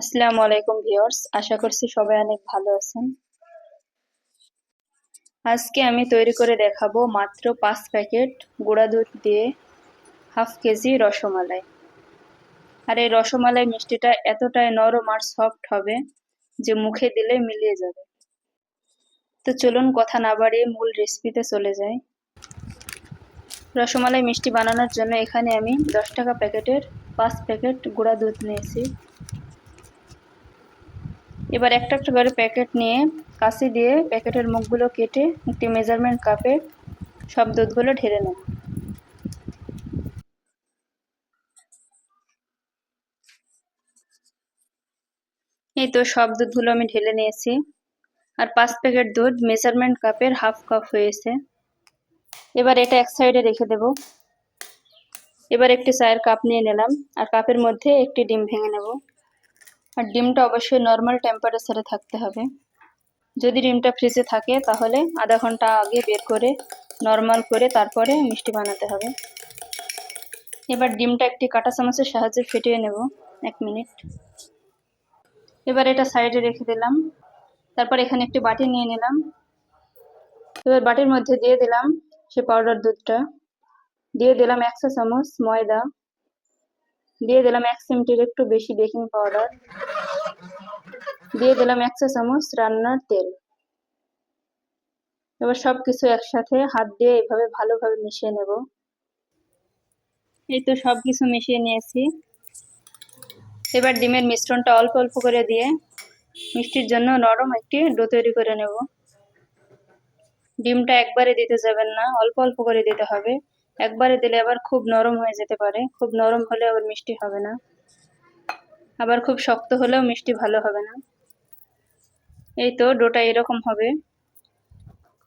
আসসালামু আলাইকুম ভিউয়ার্স, আশা করছি সবাই অনেক ভালো আছেন। আজকে আমি তৈরি করে দেখাবো মাত্র পাঁচ প্যাকেট গুঁড়া দুধ দিয়ে হাফ কেজি রসমালাই। আর এই রসমালাই মিষ্টিটা এতটাই নরম আর সফট হবে যে মুখে দিলে মিলিয়ে যাবে। তো চলুন কথা না বাড়িয়ে মূল রেসিপিতে চলে যাই। রসমালাই মিষ্টি বানানোর জন্য এখানে আমি দশ টাকা প্যাকেটের পাঁচ প্যাকেট গুঁড়া দুধ নিয়েছি। এবার একটা একটা করে প্যাকেট নিয়ে কাশি দিয়ে প্যাকেটের মুখগুলো কেটে একটি মেজারমেন্ট কাপে সব দুধগুলো ঢেলে নেব। এই তো সব দুধগুলো আমি ঢেলে নিয়েছি। আর পাঁচ প্যাকেট দুধ মেজারমেন্ট কাপের হাফ কাপ হয়েছে। এবার এটা এক সাইডে রেখে দেব। এবার একটি চায়ের কাপ নিয়ে নিলাম। আর কাপের মধ্যে একটি ডিম ভেঙে নেব। আর ডিমটা অবশ্যই নর্মাল টেম্পারেচারে থাকতে হবে। যদি ডিমটা ফ্রিজে থাকে, তাহলে আধা ঘণ্টা আগে বের করে নর্মাল করে তারপরে মিষ্টি বানাতে হবে। এবার ডিমটা একটি কাঁটা চামচের সাহায্যে ফেটিয়ে নেব, এক মিনিট। এবার এটা সাইডে রেখে দিলাম। তারপর এখানে একটি বাটি নিয়ে নিলাম। এবার বাটির মধ্যে দিয়ে দিলাম সে পাউডার দুধটা। দিয়ে দিলাম একশো চামচ ময়দা। দিয়ে দিলাম এক চিমটির একটু বেশি বেকিং পাউডার। দিয়ে দিলাম এক চা চামচ রান্নার তেল। এবার সব কিছু একসাথে হাত দিয়ে এভাবে ভালোভাবে মিশিয়ে নেব। এই তো সব কিছু মিশিয়ে নিয়েছি। এবার ডিমের মিশ্রণটা অল্প অল্প করে দিয়ে মিষ্টির জন্য নরম একটি ডো তৈরি করে নেব। ডিমটা একবারে দিতে যাবেন না, অল্প অল্প করে দিতে হবে। একবারে দিলে আবার খুব নরম হয়ে যেতে পারে। খুব নরম হলে আবার মিষ্টি হবে না। আবার খুব শক্ত হলেও মিষ্টি ভালো হবে না। এই তো ডোটা এরকম হবে।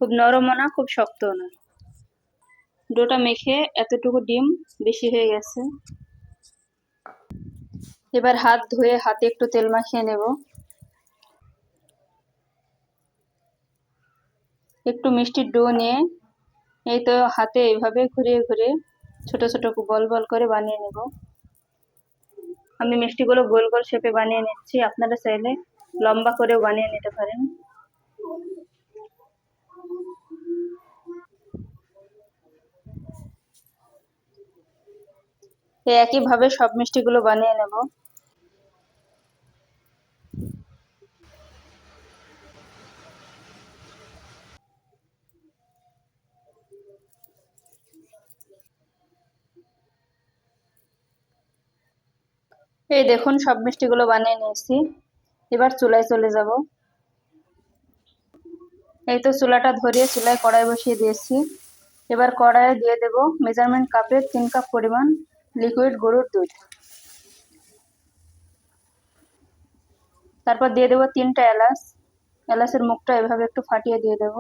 খুব নরমও না, খুব শক্তও না। ডোটা মেখে এতটুকু ডিম বেশি হয়ে গেছে। এবার হাত ধুয়ে হাতে একটু তেল মাখিয়ে নেব। একটু মিষ্টির ডো নিয়ে এই তো হাতে এইভাবে ঘুরিয়ে ঘুরিয়ে ছোট ছোট বল বল করে বানিয়ে নেব। আমি মিষ্টিগুলো গোল গোল শেপে বানিয়ে নিচ্ছি। আপনারা চাইলে লম্বা করেও বানিয়ে নিতে পারেন। একইভাবে সব মিষ্টিগুলো বানিয়ে নেব। এই দেখুন, সব মিষ্টিগুলো বানিয়ে নিয়েছি। এবার চুলায় চলে যাব। এই তো চুলাটা ধরিয়ে চুলায় কড়াই বসিয়ে দিয়েছি। এবার কড়াইয়ে দিয়ে দেব মেজারমেন্ট কাপের তিন কাপ পরিমাণ লিকুইড গরুর দুধ। তারপর দিয়ে দেবো তিনটা এলাচ। এলাচের মুখটা এভাবে একটু ফাটিয়ে দিয়ে দেব।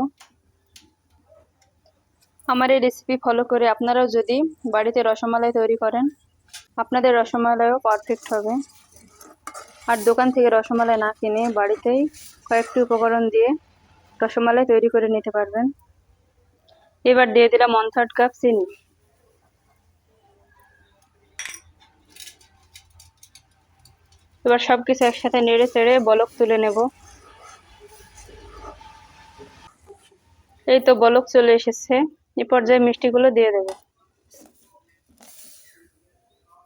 আমার এই রেসিপি ফলো করে আপনারাও যদি বাড়িতে রসমালাই তৈরি করেন আপনাদের রসমালাইও পারফেক্ট হবে। আর দোকান থেকে রসমালাই না কিনে বাড়িতেই কয়েকটি উপকরণ দিয়ে রসমালাই তৈরি করে নিতে পারবেন। এবার দিয়ে দিলাম ওয়ান থার্ড কাপ চিনি। এবার সব কিছু একসাথে নেড়ে চেড়ে বলক তুলে নেব। এই তো বলক চলে এসেছে। এ পর্যায়ে মিষ্টিগুলো দিয়ে দেব।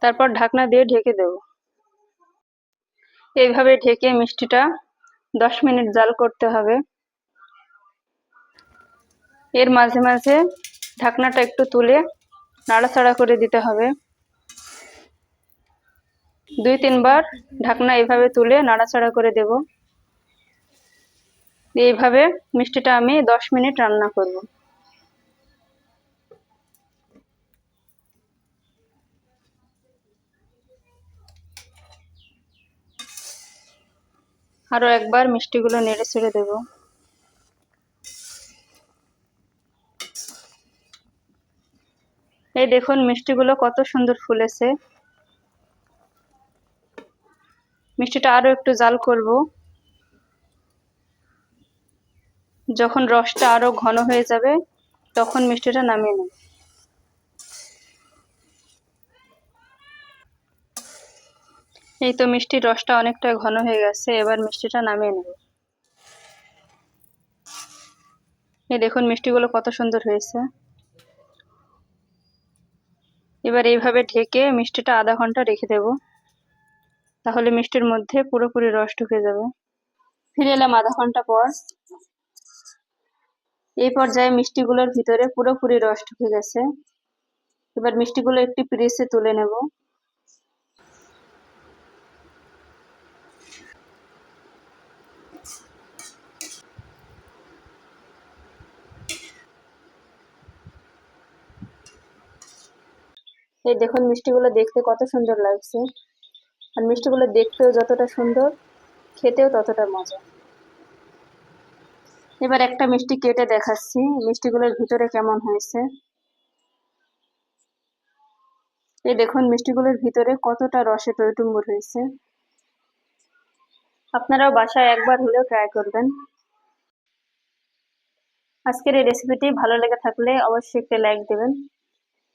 তারপর ঢাকনা দিয়ে ঢেকে দেব। এইভাবে ঢেকে মিষ্টিটা দশ মিনিট জাল করতে হবে। এর মাঝে মাঝে ঢাকনাটা একটু তুলে নাড়াচাড়া করে দিতে হবে। দুই তিনবার ঢাকনা এইভাবে তুলে নাড়াচাড়া করে দেব। এইভাবে মিষ্টিটা আমি দশ মিনিট রান্না করব। আরও একবার মিষ্টিগুলো নেড়ে ছেড়ে দেব। এই দেখুন, মিষ্টিগুলো কত সুন্দর ফুলেছে। মিষ্টিটা আরও একটু জাল করব। যখন রসটা আরও ঘন হয়ে যাবে, তখন মিষ্টিটা নামিয়ে নেব। এই তো মিষ্টির রসটা অনেকটা ঘন হয়ে গেছে, এবার মিষ্টিটা নামিয়ে নেব। এই দেখুন মিষ্টিগুলো কত সুন্দর হয়েছে। এবার এইভাবে ঢেকে মিষ্টিটা আধা ঘণ্টা রেখে দেব। তাহলে মিষ্টির মধ্যে পুরোপুরি রস ঢুকে যাবে। ফিরে এলাম আধা ঘণ্টা পর। এই পর্যায়ে মিষ্টিগুলোর ভিতরে পুরোপুরি রস ঢুকে গেছে। এবার মিষ্টিগুলো একটি প্রেসে তুলে নেব। এই দেখুন মিষ্টিগুলো দেখতে কত সুন্দর লাগছে। আর মিষ্টিগুলো দেখতেও যতটা সুন্দর, খেতেও ততটা মজা। এবার একটা মিষ্টি কেটে দেখাচ্ছি, মিষ্টিগুলোর ভিতরে কেমন হয়েছে। এই দেখুন মিষ্টিগুলোর ভিতরে কতটা রসে টইটুম্বুর হয়েছে। আপনারাও বাসায় একবার হলেও ট্রাই করবেন। আজকের এই রেসিপিটি ভালো লেগে থাকলে অবশ্যই একটি লাইক দেবেন।